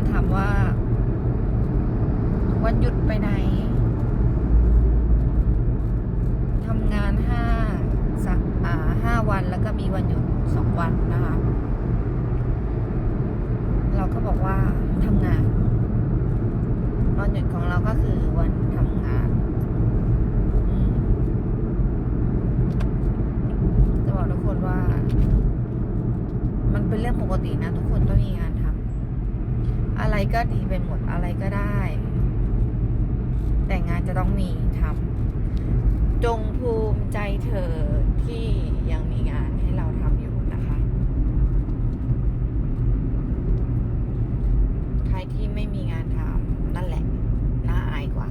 คนถามว่า วันหยุดไปไหนทำงานห้าสักอ่าห้าวันแล้วก็มีวันหยุดสองวันนะคะ เราก็บอกว่าทำงาน วันหยุดของเราก็คือวันทำงานอืมจะบอกทุกคนว่า มันเป็นเรื่องปกตินะ ทุกคนต้องมีงานทำอะไร ก็ดีไปหมดอะไรก็ได้ แต่งานจะต้องมีทำจงภูมิใจเธอที่ยังมีงานให้เราทำอยู่นะคะ ใครที่ไม่มีงานทำนั่นแหละ น่าอายกว่า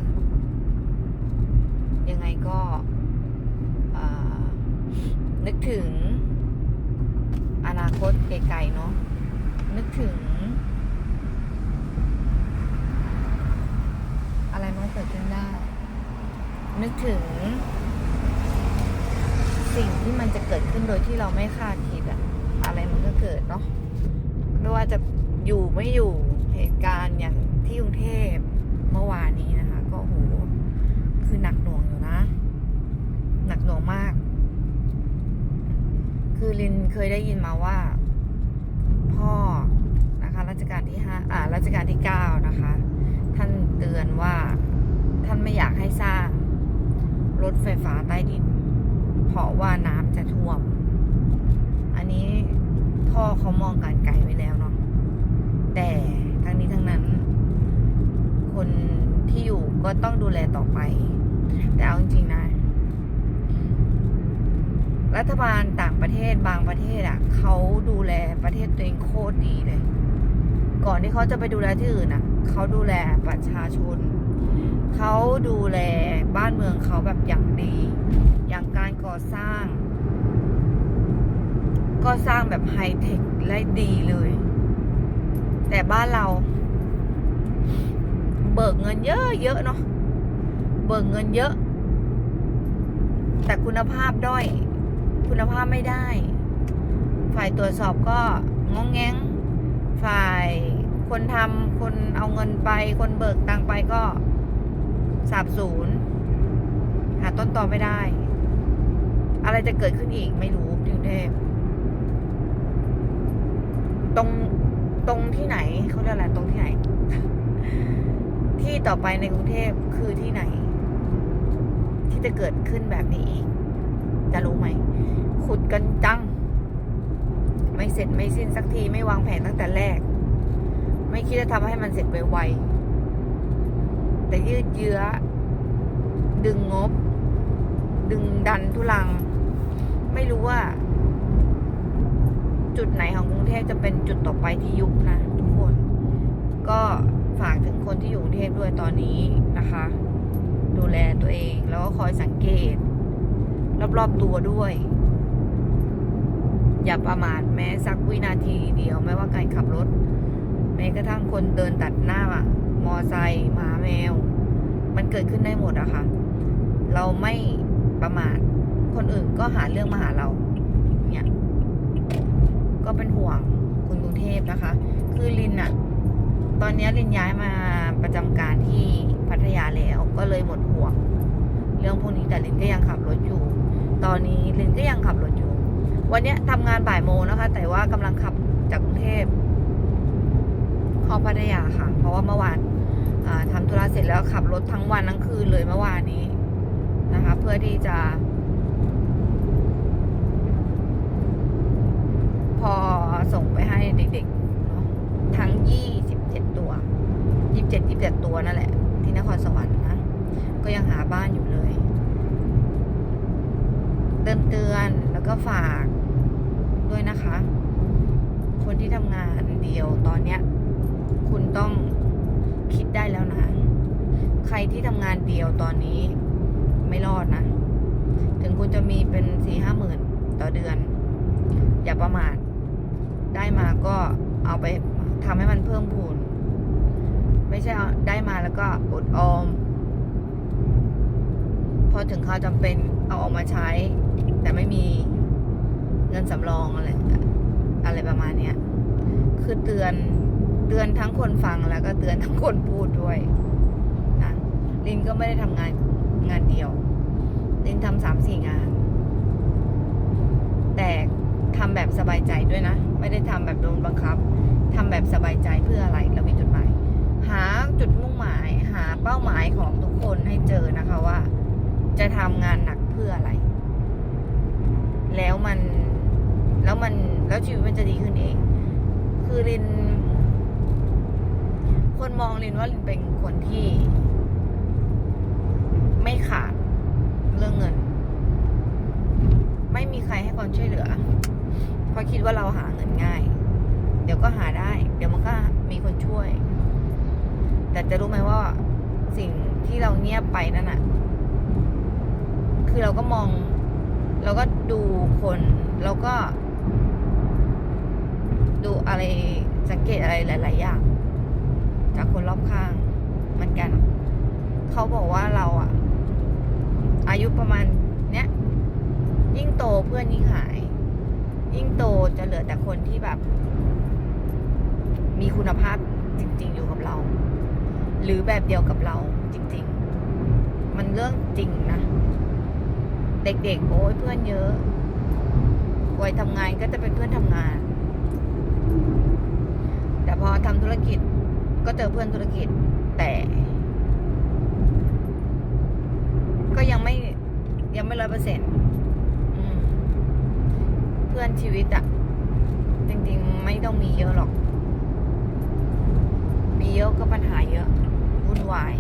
ยังไงก็นึกถึงอนาคตไกลๆเนาะนึกถึง อะไรมันก็ เกิดขึ้นได้ นึกถึง สิ่งที่มันจะเกิดขึ้นโดยที่เราไม่คาดคิดอะอะไรมันก็เกิดเนาะไม่ว่าจะอยู่ไม่อยู่เหตุการณ์อย่างที่กรุงเทพเมื่อวานนี้นะคะ ก็โหคือหนักหน่วงอยู่นะ หนักหน่วงมาก คือลินเคยได้ยินมาว่า พ่อนะคะรัชกาลที่ห้าอ่ารัชกาลที่เก้านะคะ ท่านเตือนว่า ท่านไม่อยากให้สร้างรถไฟฟ้าใต้ดิน เพราะว่าน้ำจะท่วม อันนี้พ่อเขามองการไกลไว้แล้วเนาะแต่ทั้งนี้ทั้งนั้น คนที่อยู่ก็ต้องดูแลต่อไป แต่เอาจริงๆนะ รัฐบาลต่างประเทศบางประเทศอะเขาดูแลประเทศตัวเองโคตรดีเลย ก่อนที่เขาจะไปดูแลที่อื่นอะเขาดูแลประชาชน เขาดูแลบ้านเมืองเขาแบบอย่างดี อย่างการก่อสร้าง ก็สร้างแบบไฮเทคและดีเลย แต่บ้านเรา เบิกเงินเยอะเยอะเนาะเบิกเงินเยอะ แต่คุณภาพด้อย คุณภาพไม่ได้ ฝ่ายตรวจสอบก็งองแงงฝ่ายคนทำคนเอาเงินไป คนเบิกตังไปก็ สาบสูญหาต้นตอไม่ได้ อะไรจะเกิดขึ้นอีกไม่รู้กรุงเทพตรงตรงที่ไหนเขาเรียกอะไรตรงที่ไหน ที่ต่อไปในกรุงเทพคือที่ไหน ที่จะเกิดขึ้นแบบนี้อีก จะรู้ไหมขุดกันจัง ไม่เสร็จไม่สิ้นสักทีไม่วางแผนตั้งแต่แรก ไม่คิดจะทำให้มันเสร็จไวๆ แต่ยืดเยื้อ ดึงงบ ดึงดันทุลัง ไม่รู้ว่า จุดไหนของกรุงเทพจะเป็นจุดต่อไปที่ยุบนะ ทุกคน ก็ฝากถึงคนที่อยู่กรุงเทพด้วยตอนนี้นะคะ ดูแลตัวเองแล้วก็คอยสังเกต รอบๆตัวด้วย อย่าประมาทแม้สักวินาทีเดียวไม่ว่าการขับรถ แม้กระทั่งคนเดินตัดหน้ามอไซค์หมาแมว เกิดขึ้นได้หมดอะค่ะ เราไม่ประมาท คนอื่นก็หาเรื่องมาหาเรา เนี่ย ก็เป็นห่วงคุณกรุงเทพนะคะ คือลินอะตอนนี้ลินย้ายมาประจำการที่พัทยาแล้ว ก็เลยหมดห่วง เรื่องพวกนี้แต่ลินก็ยังขับรถอยู่ ตอนนี้ลินก็ยังขับรถอยู่ วันนี้ทำงานบ่ายโมงนะคะ แต่ว่ากำลังขับจากกรุงเทพเข้าพัทยาค่ะ เพราะว่าเมื่อวาน อ่าทำธุระเสร็จแล้วขับรถทั้งวันทั้งคืนเลยเมื่อวานนี้นะคะ เพื่อที่จะ พอส่งไปให้เด็กๆเนาะทั้ง27ตัว27 27ตัวนั่นแหละ ที่นครสวรรค์นะก็ยังหาบ้านอยู่เลยเตือนเตือนแล้วก็ฝากด้วยนะคะ คนที่ทำงานเดียวตอนเนี้ย คุณต้องคิดได้แล้วนะ ใคร ที่ทำงานเดียวตอนนี้ไม่รอดนะ ถึงคุณจะมีเป็นสี่ห้าหมื่นต่อเดือน อย่าประมาทได้มาก็เอาไปทำให้มันเพิ่มพูน ไม่ใช่ได้มาแล้วก็อดออม พอถึงคราวจำเป็นเอาออกมาใช้ แต่ไม่มีเงินสำรองอะไรอะไรประมาณเนี้ยคือเตือนเตือนทั้งคนฟังแล้วก็เตือนทั้งคนพูดด้วย ลินก็ไม่ได้ทำงานงานเดียว ลินทำสามสี่งาน แต่ทำแบบสบายใจด้วยนะ ไม่ได้ทำแบบโดนบังคับทำแบบสบายใจเพื่ออะไรเรามีจุดหมาย หาจุดมุ่งหมาย หาเป้าหมายของทุกคนให้เจอนะคะว่า จะทำงานหนักเพื่ออะไร แล้วมันแล้วมันแล้วชีวิตมันจะดีขึ้นเอง คือลินคนมองลินว่าลินเป็นคนที่ ไม่ขาดเรื่องเงิน ไม่มีใครให้ความช่วยเหลือ เพราะคิดว่าเราหาเงินง่าย เดี๋ยวก็หาได้ เดี๋ยวมันก็มีคนช่วย แต่จะรู้ไหมว่าสิ่งที่เราเงียบไปนั่นน่ะคือเราก็มอง เราก็ดูคนเราก็ ดูอะไรสังเกตอะไรหลาย ๆ อย่าง จากคนรอบข้างเหมือนกัน เขาบอกว่าเราอะ อายุประมาณเนี้ยยิ่งโตเพื่อนยิ่งหาย ยิ่งโตจะเหลือแต่คนที่แบบ มีคุณภาพจริง ๆ อยู่กับเรา หรือแบบเดียวกับเราจริง ๆ มันเรื่องจริงนะ เด็กๆโอ้ยเพื่อนเยอะวัยทำงานก็จะเป็นเพื่อนทำงาน แต่พอทำธุรกิจก็เจอเพื่อนธุรกิจแต่ ก็ยังไม่ยังไม่ ร้อยเปอร์เซ็นต์เพื่อนชีวิตอะจริงๆไม่ต้องมีเยอะหรอก มีเยอะก็ปัญหาเยอะวุ่นวาย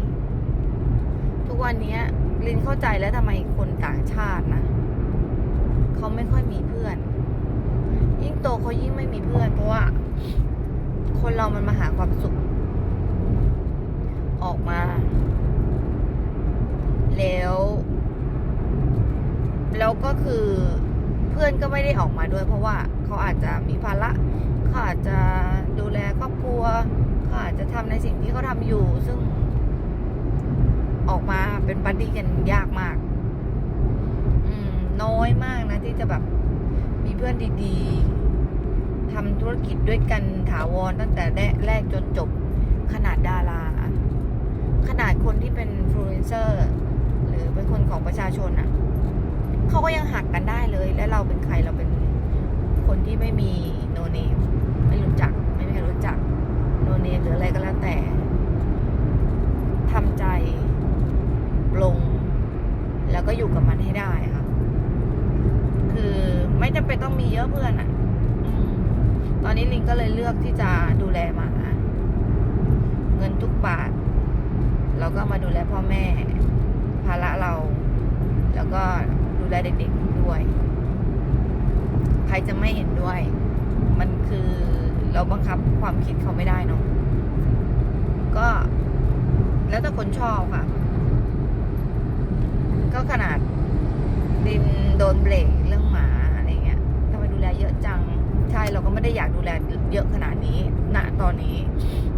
ทุกวันนี้ลินเข้าใจแล้วทำไมคนต่างชาตินะเขาไม่ค่อยมีเพื่อน ยิ่งโตเขายิ่งไม่มีเพื่อน เพราะว่า คนเรามันมาหาความสุข ออกมา แล้ว แล้ว ก็คือเพื่อนก็ไม่ได้ออกมาด้วย เพราะว่าเขาอาจจะมีภาระเขาอาจจะดูแลครอบครัวเขาอาจจะทำในสิ่งที่เขาทำอยู่ ซึ่งออกมาเป็นบัดดี้กันยากมาก อืม น้อยมากนะ ที่จะแบบมีเพื่อนดีๆทำธุรกิจด้วยกันถาวรตั้งแต่แรกแรกจนจบขนาดดารา ขนาดคนที่เป็นฟลูเอนเซอร์ หรือเป็นคนของประชาชนอะ่ะ เขาก็ยังหักกันได้เลย และเราเป็นใครเราเป็นคนที่ไม่มีโนเนมไม่รู้จัก ไม่มีใครรู้จักโนเนมหรืออะไรก็แล้วแต่ทำใจปลง แล้วก็อยู่กับมันให้ได้ค่ะ คือไม่จำเป็นต้องมีเยอะเพื่อนอะ่ะตอนนี้ลิงก็เลยเลือกที่จะดูแลหมา เงินทุกบาท เราก็มาดูแลพ่อแม่ ภาระเรา แล้วก็ดูแลเด็กๆด้วย ใคร จะไม่เห็นด้วย มันคือเราบังคับความคิดเขาไม่ได้เนาะก็แล้วแต่คนชอบค่ะ ก็ขนาดดินโดนเบรกเรื่องหมาอะไรเงี้ยทำไมดูแลเยอะจัง ใช่เราก็ไม่ได้อยากดูแลเยอะขนาดนี้ณตอนนี้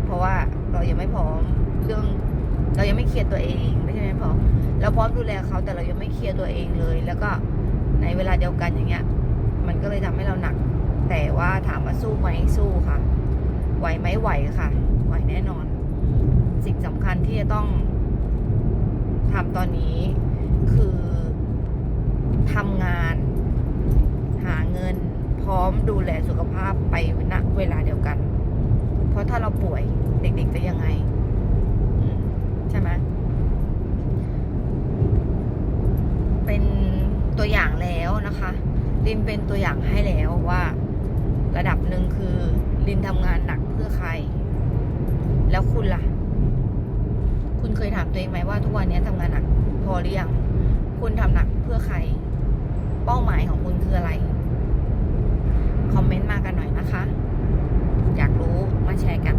เพราะว่าเรายังไม่พร้อมเรื่อง เรายังไม่เคลียร์ตัวเองไม่ใช่ไม่พร้อมเราพร้อมดูแลเขาแต่เรายังไม่เคลียร์ตัวเองเลย แล้วก็ในเวลาเดียวกันอย่างเงี้ย มันก็เลยทำให้เราหนัก แต่ว่าถามว่าสู้ไหมสู้ค่ะ ไหวไหมไหวค่ะ ไหวแน่นอน สิ่งสำคัญที่จะต้องทำตอนนี้คือทำงานหาเงินพร้อมดูแลสุขภาพไปณเวลาเดียวกัน เพราะถ้าเราป่วยเด็กๆจะยังไงใช่ไหมเป็นตัวอย่างแล้วนะคะ ลินเป็นตัวอย่างให้แล้วว่าระดับหนึ่งคือลินทำงานหนักเพื่อใคร แล้วคุณล่ะ คุณเคยถามตัวเองไหมว่าทุกวันนี้ทำงานหนักพอหรือยังคุณทำหนักเพื่อใคร เป้าหมายของคุณคืออะไร คอมเมนต์มากันหน่อยนะคะ อยากรู้มาแชร์กัน